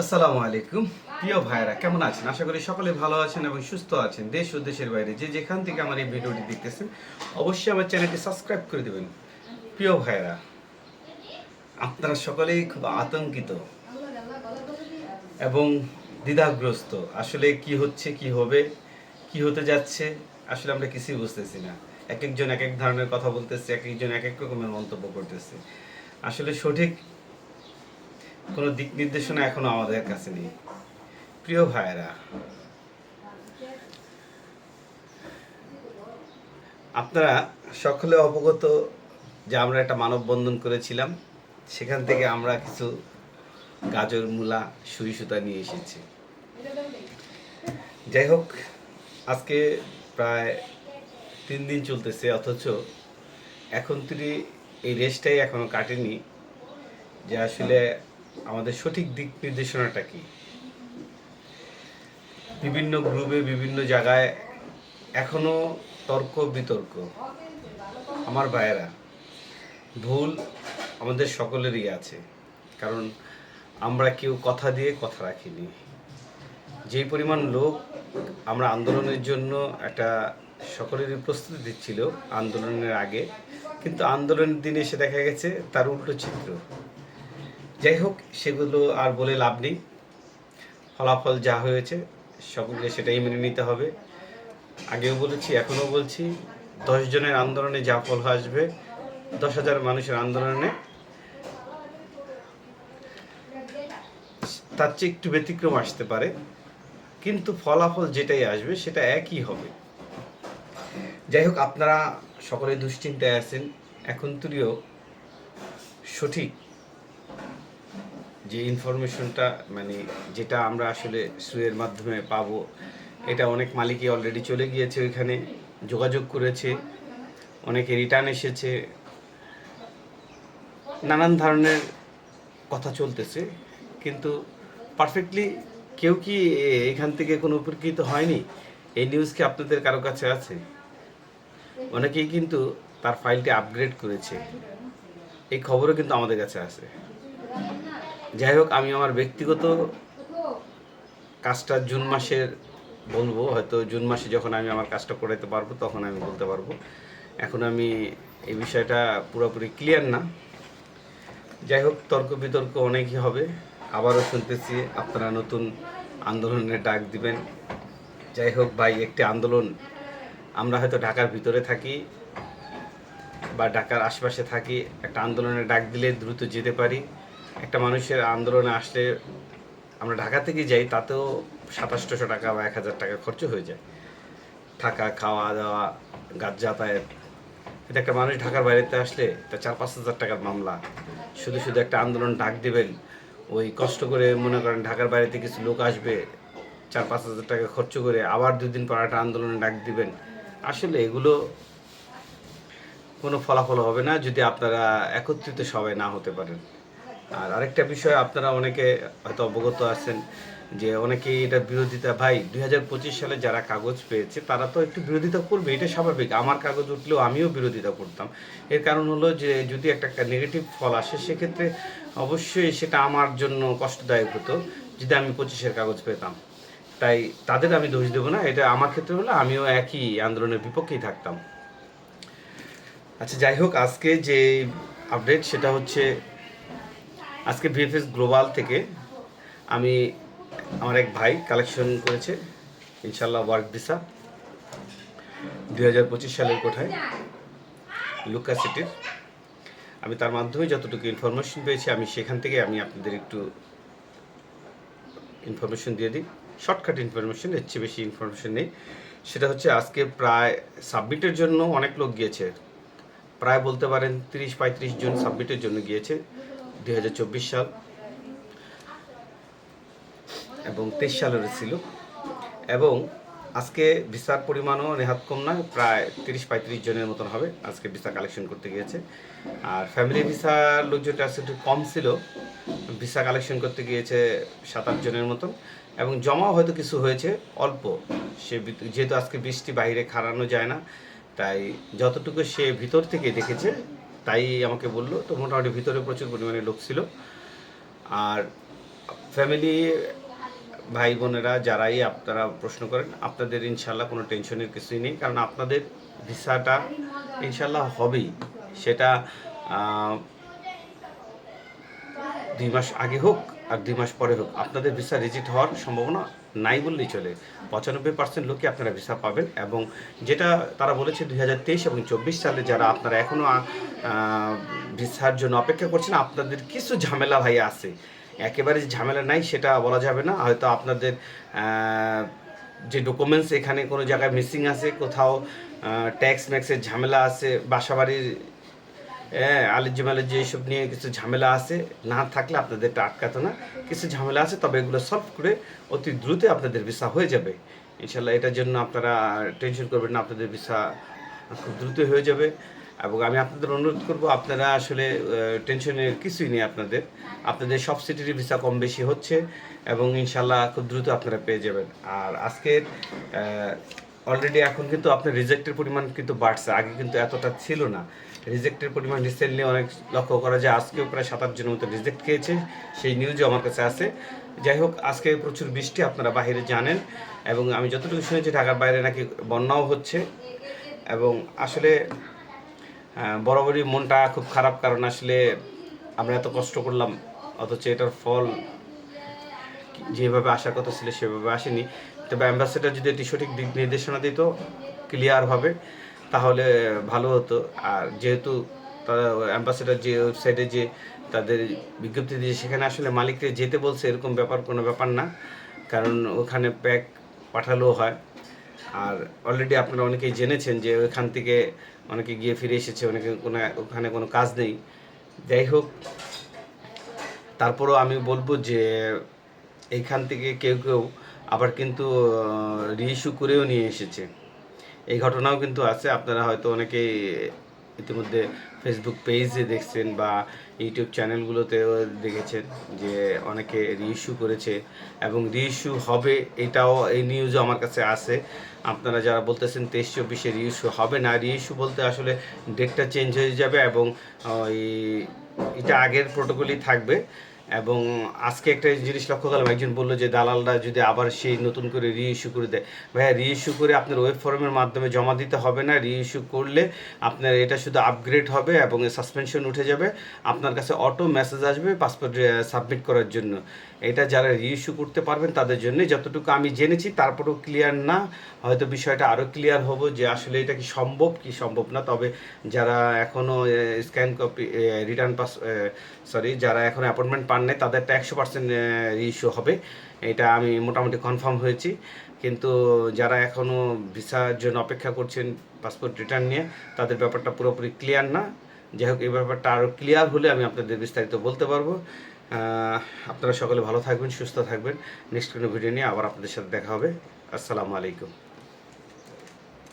আসসালামু আলাইকুম। প্রিয় ভাইরা কেমন আছেন? আশা করি সকলে ভালো আছেন এবং সুস্থ আছেন। দেশ ও দেশের বাইরে যে যেখান থেকে আমার এই ভিডিওটি দেখতেছেন, অবশ্যই আমার চ্যানেলটি সাবস্ক্রাইব করে দেবেন। প্রিয় ভাইরা আপনারা সকলেই খুব আতঙ্কিত এবং দ্বিধাগ্রস্ত। আসলে কি হচ্ছে, কি হবে, কি হতে যাচ্ছে, আসলে আমরা কিছুই বুঝতেছি না। এক একজন এক এক ধরনের কথা বলতেছে এক একজন এক এক রকমের মন্তব্য করতেছে। আসলে সঠিক কোনো দিক নির্দেশনা এখনও আমাদের কাছে নেই। প্রিয় ভাইয়েরা, আপনারা সকলে অবগত যে আমরা একটা মানববন্ধন করেছিলাম, সেখান থেকে আমরা কিছু গাজর, মূলা সুই সুতা নিয়ে এসেছি। যাই হোক, আজকে প্রায় তিন দিন চলতেছে, অথচ এখন তিনি এই রেসটাই এখনও কাটেনি, যে আসলে আমাদের সঠিক দিক নির্দেশনাটা কি? বিভিন্ন গ্রুপে, বিভিন্ন জায়গায় এখনও তর্ক, বিতর্ক। আমার ভাইয়েরা, ভুল আমাদের সকলেরই আছে। কারণ আমরা কেউ কথা দিয়ে কথা রাখিনি। যেই পরিমাণ লোক আমরা আন্দোলনের জন্য একটা সকলেরই প্রস্তুতি দিচ্ছিল আন্দোলনের আগে, কিন্তু আন্দোলনের দিনে এসে দেখা গেছে তার উল্টো চিত্র। যাই হোক সেগুলো আর বলে লাভ নেই। ফলাফল যা হয়েছে, সকলকে সেটাই মেনে নিতে হবে। আগেও বলেছি, এখনও বলছি, দশ জনের আন্দোলনে যা ফল আসবে, দশ হাজার মানুষের আন্দোলনে। তার চেয়ে একটু ব্যতিক্রম আসতে পারে, কিন্তু ফলাফল যেটাই আসবে, সেটা একই হবে। যাই হোক আপনারা সকলে দুশ্চিন্তায় আছেন। এখন তুলিও সঠিক যে ইনফরমেশনটা মানে যেটা আমরা আসলে সুয়ের মাধ্যমে পাবো, এটা অনেক মালিকই অলরেডি চলে গিয়েছে ওইখানে, যোগাযোগ করেছে, অনেকে রিটার্ন এসেছে। নানান ধরনের কথা চলতেছে, কিন্তু পারফেক্টলি কেউ কি এখান থেকে কোনো উপকৃত হয়নি? এই নিউজ কি আপনাদের কারও কাছে আছে? অনেকেই কিন্তু তার ফাইলটি আপগ্রেড করেছে। এই খবরও কিন্তু আমাদের কাছে আছে। যাই হোক, আমি আমার ব্যক্তিগত কাজটা জুন মাসের বলব, হয়তো জুন মাসে যখন আমি আমার কাজটা করাতে পারব, তখন আমি বলতে পারব। এখন আমি এই বিষয়টা পুরোপুরি ক্লিয়ার না। যাই হোক, তর্ক বিতর্ক অনেকই হবে। আবারও শুনতেছি আপনারা নতুন আন্দোলনের ডাক দিবেন। যাই হোক ভাই, একটি আন্দোলন, আমরা হয়তো ঢাকার ভিতরে থাকি বা ঢাকার আশপাশে থাকি, একটা আন্দোলনে ডাক দিলে দ্রুত যেতে পারি। একটা মানুষের আন্দোলনে আসলে আমরা ঢাকা থেকে যাই, তাতেও সাতাশশো টাকা বা এক হাজার টাকা খরচ হয়ে যায়। থাকা, খাওয়া দাওয়া, গাছ যাতায়াত। কিন্তু একটা মানুষ ঢাকার বাইরেতে আসলে তা চার পাঁচ হাজার টাকার মামলা। শুধু শুধু একটা আন্দোলন ডাক দেবেন, ওই কষ্ট করে মনে করেন ঢাকার বাইরেতে কিছু লোক আসবে, চার পাঁচ হাজার টাকা খরচ করে আবার দুদিন পর একটা আন্দোলনে ডাক দিবেন। আসলে এগুলো কোনো ফলাফল হবে না যদি আপনারা একত্রিত সবাই না হতে পারেন। আর আরেকটা বিষয় আপনারা অনেকে হয়তো অবগত আছেন যে অনেকেই এটা বিরোধিতা, ভাই দু হাজার পঁচিশ সালে যারা কাগজ পেয়েছে তারা তো একটু বিরোধিতা করবে, এটা স্বাভাবিক। আমার কাগজ উঠলেও আমিও বিরোধিতা করতাম। এর কারণ হলো যে যদি একটা নেগেটিভ ফল আসে, সেক্ষেত্রে অবশ্যই সেটা আমার জন্য কষ্টদায়ক হতো যদি আমি পঁচিশের কাগজ পেতাম। তাই তাদের আমি দোষ দেবো না, এটা আমার ক্ষেত্রে হলে আমিও একই আন্দোলনের বিপক্ষেই থাকতাম। আচ্ছা যাই হোক, আজকে যে আপডেট সেটা হচ্ছে আজকে ভিএফএস গ্লোবাল থেকে আমি আমার এক ভাই কালেকশন করেছে ইনশাল্লাহ ওয়ার্ক ভিসা দুই হাজার পঁচিশ সালের কোঠায় লুকা সিটির আমি তার মাধ্যমে যতটুকু ইনফরমেশন পেয়েছি, আমি সেখান থেকে আমি আপনাদের একটু ইনফরমেশন দিয়ে দিই। শর্টকাট ইনফরমেশন এর চেয়ে বেশি ইনফরমেশন নেই। সেটা হচ্ছে আজকে প্রায় সাবমিটের জন্য অনেক লোক গিয়েছে। প্রায় বলতে পারেন তিরিশ পঁয়ত্রিশ জন সাবমিটের জন্য গিয়েছে। দুই হাজার চব্বিশ সাল এবং তেইশ সালের ছিল। এবং আজকে ভিসার পরিমাণও নেহাত কম নয়, প্রায় তিরিশ পঁয়ত্রিশ জনের মতন হবে আজকে ভিসা কালেকশন করতে গিয়েছে। আর ফ্যামিলি ভিসার লোকজনটা আসলে একটু কম ছিল, ভিসা কালেকশন করতে গিয়েছে সাত আট জনের মতন। এবং জমাও হয়তো কিছু হয়েছে, অল্প। সে যেহেতু আজকে বৃষ্টি বাইরে খাড়ানো যায় না, তাই যতটুকু সে ভিতর থেকে দেখেছে তাই আমাকে বলল। তো মোটামুটি ভিতরে প্রচুর পরিমাণে লোক ছিল। আর ফ্যামিলি ভাই বোনেরা যারাই আপনারা প্রশ্ন করেন, আপনাদের ইনশাল্লাহ কোনো টেনশনের কিছুই নেই। কারণ আপনাদের ভিসাটা ইনশাল্লাহ হবেই। সেটা দুই মাস আগে হোক আর দুই মাস পরে হোক, আপনাদের ভিসা রিজিট হওয়ার সম্ভাবনা নাই বললেই চলে। পঁচানব্বই পার্সেন্ট লোকই আপনারা ভিসা পাবেন এবং যেটা তারা বলেছে দুই হাজার তেইশ এবং চব্বিশ সালে যারা আপনারা এখনও ভিসার জন্য অপেক্ষা করছেন, আপনাদের কিছু ঝামেলা ভাই আছে। একেবারে ঝামেলা নাই সেটা বলা যাবে না। হয়তো আপনাদের যে ডকুমেন্টস এখানে কোনো জায়গায় মিসিং আছে, কোথাও ট্যাক্স ম্যাক্সের ঝামেলা আছে, বাসাবাড়ির হ্যাঁ আলিজি এইসব নিয়ে কিছু ঝামেলা আছে। না থাকলে আপনাদের এটা আটকাতো না। কিছু ঝামেলা আছে, তবে এগুলো সলভ করে অতি দ্রুত আপনাদের ভিসা হয়ে যাবে। ইনশাল্লাহ এটার জন্য আপনারা টেনশন করবেন না, আপনাদের ভিসা খুব দ্রুত হয়ে যাবে। এবং আমি আপনাদের অনুরোধ করব, আপনারা আসলে টেনশনের কিছুই নেই আপনাদের। আপনাদের সব সিটির ভিসা কম বেশি হচ্ছে এবং ইনশাল্লাহ খুব দ্রুত আপনারা পেয়ে যাবেন। আর আজকের অলরেডি এখন কিন্তু আপনার রিজেক্টের পরিমাণ কিন্তু বাড়ছে, আগে কিন্তু এতটা ছিল না। রিজেক্টের পরিমাণ রিসেন্টলি অনেক লক্ষ্য করা যায়। আজকেও প্রায় সাত, আট জনের মতো রিজেক্ট খেয়েছে। সেই নিউজও আমার কাছে আছে। যাই হোক, আজকে প্রচুর বৃষ্টি, আপনারা বাইরে জানেন। এবং আমি যতটুকু শুনেছি, ঢাকার বাইরে নাকি বন্যাও হচ্ছে। এবং আসলে বরাবরই মনটা খুব খারাপ। কারণ আসলে আমরা এত কষ্ট করলাম, অথচ এটার ফল যেভাবে আসার কথা ছিল, সেভাবে আসেনি। তবে অ্যাম্বাসেডার যদি এটি সঠিক দিক নির্দেশনা দিত ক্লিয়ারভাবে তাহলে ভালো হতো। আর যেহেতু তারা অ্যাম্বাসেডার যে ওয়েবসাইটে যে তাদের বিজ্ঞপ্তি দিয়ে সেখানে আসলে মালিককে যেতে বলছে, এরকম ব্যাপার কোনো ব্যাপার না। কারণ ওখানে প্যাক পাঠালেও হয়। আর অলরেডি আপনারা অনেকেই জেনেছেন যে ওইখান থেকে অনেকে গিয়ে ফিরে এসেছে, অনেকে কোনো ওখানে কোনো কাজ নেই। যাই হোক, তারপরও আমি বলব যে এইখান থেকে কেউ কেউ আবার কিন্তু রিইস্যু করেও নিয়ে এসেছে। এই ঘটনাও কিন্তু আছে। আপনারা হয়তো অনেকেই ইতিমধ্যে ফেসবুক পেজে দেখছেন বা ইউটিউব চ্যানেলগুলোতেও দেখেছেন যে অনেকে রিইস্যু করেছে এবং রিইস্যু হবে এটাও এই নিউজও আমার কাছে আছে। আপনারা যারা বলতেছেন তেইশ চব্বিশে রিইস্যু হবে না রিইস্যু বলতে আসলে ডেটটা চেঞ্জ হয়ে যাবে এবং এটা আগের প্রোটোকলই থাকবে। এবং আজকে একটা জিনিস লক্ষ্য করলাম, একজন বলল যে দালালরা যদি আবার সেই নতুন করে রিইস্যু করে দেয়। ভাইয়া রিইস্যু করে আপনার ওয়েব ফর্মের মাধ্যমে জমা দিতে হবে না রিইস্যু করলে আপনার এটা শুধু আপগ্রেড হবে এবং সাসপেনশন উঠে যাবে। আপনার কাছে অটো মেসেজ আসবে পাসপোর্ট সাবমিট করার জন্য। এটা যারা রিইস্যু করতে পারবেন তাদের জন্য যতটুকু আমি জেনেছি, তারপরেও ক্লিয়ার না। হয়তো বিষয়টা আরও ক্লিয়ার হব যে আসলে এটা কি সম্ভব কি সম্ভব না। তবে যারা এখনও scan copy return pass sorry যারা এখন অ্যাপয়েন্টমেন্ট পান নাই, তাদেরটা একশো পার্সেন্ট রিইস্যু হবে। এটা আমি মোটামুটি কনফার্ম হয়েছি। কিন্তু যারা এখনও ভিসার জন্য অপেক্ষা করছেন পাসপোর্ট রিটার্ন নিয়ে, তাদের ব্যাপারটা পুরোপুরি ক্লিয়ার না। যাই হোক, এই ব্যাপারটা আরও ক্লিয়ার হলে আমি আপনাদের বিস্তারিত বলতে পারব। আপনারা সকলে ভালো থাকবেন, সুস্থ থাকবেন। নেক্সট কোনো ভিডিও নিয়ে আবার আপনাদের সাথে দেখা হবে। আসসালামু আলাইকুম।